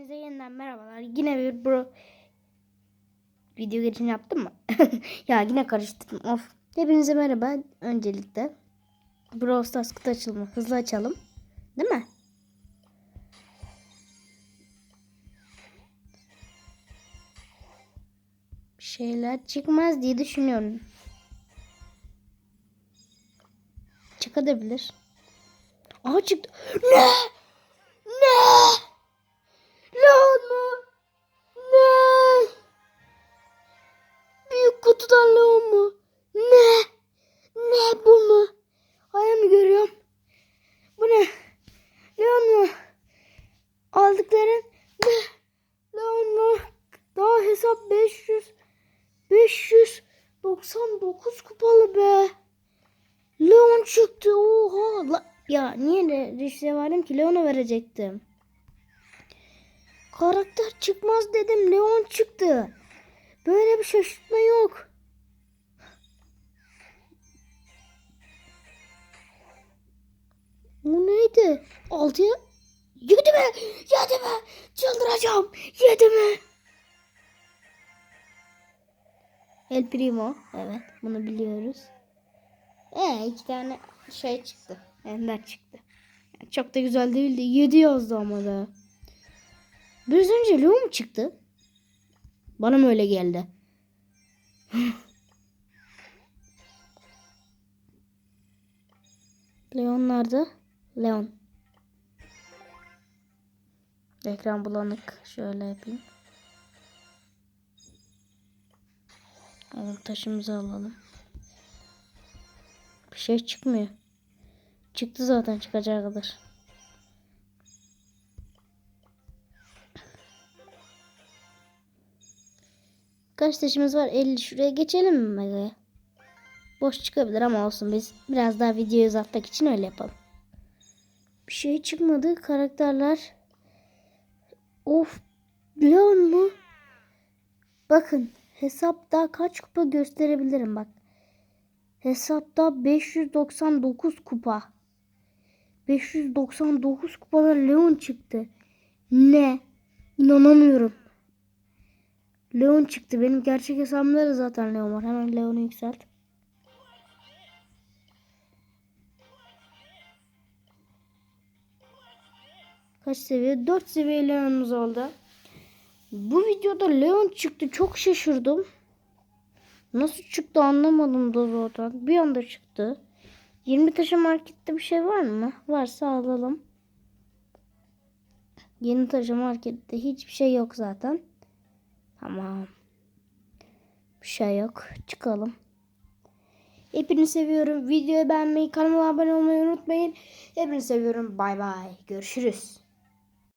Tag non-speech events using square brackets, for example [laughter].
Hepinize yeniden merhabalar. Yine bir bro video geçin yaptım mı? [laughs] ya yine karıştırdım. Of. Hepinize merhaba. Öncelikle Brawl Stars kutu açılımı hızlı açalım. Değil mi? Bir şeyler çıkmaz diye düşünüyorum. Çıkabilir. Aha çıktı. Ne? Kutudan Leon mu? Ne? Ne bu mu? Mi görüyorum? Bu ne? Leon mu? Aldıkların ne? Leon mu? Daha hesap 500 599 kupalı be. Leon çıktı. Oha. La, ya niye de riske verdim ki? Leon'a verecektim. Karakter çıkmaz dedim. Leon çıktı. Böyle bir şaşırtma yok. Altıya... Yedi mi? Yedi mi? Çıldıracağım. Yedi mi? El Primo. Evet bunu biliyoruz. Ee iki tane şey çıktı. Ender çıktı. Yani çok da güzel değildi. 7 yazdı ama da. Biraz önce Leo mu çıktı? Bana mı öyle geldi? [laughs] Leon nerede? Leon. Ekran bulanık. Şöyle yapayım. Evet, taşımızı alalım. Bir şey çıkmıyor. Çıktı zaten çıkacağı kadar. Kaç taşımız var? 50. Şuraya geçelim mi Mega'ya? Boş çıkabilir ama olsun. Biz biraz daha videoyu uzatmak için öyle yapalım. Bir şey çıkmadı. Karakterler. Of. Leon mu? Bakın. Hesapta kaç kupa gösterebilirim bak. Hesapta 599 kupa. 599 kupada Leon çıktı. Ne? İnanamıyorum. Leon çıktı. Benim gerçek hesabımda da zaten Leon var. Hemen Leon'u yükselt. Kaç seviye? 4 seviye Leon'umuz oldu. Bu videoda Leon çıktı. Çok şaşırdım. Nasıl çıktı anlamadım da zaten. Bir anda çıktı. 20 taşı markette bir şey var mı? Varsa alalım. Yeni taşı markette hiçbir şey yok zaten. Tamam. Bir şey yok. Çıkalım. Hepinizi seviyorum. Videoyu beğenmeyi, kanalıma abone olmayı unutmayın. Hepinizi seviyorum. Bay bay. Görüşürüz.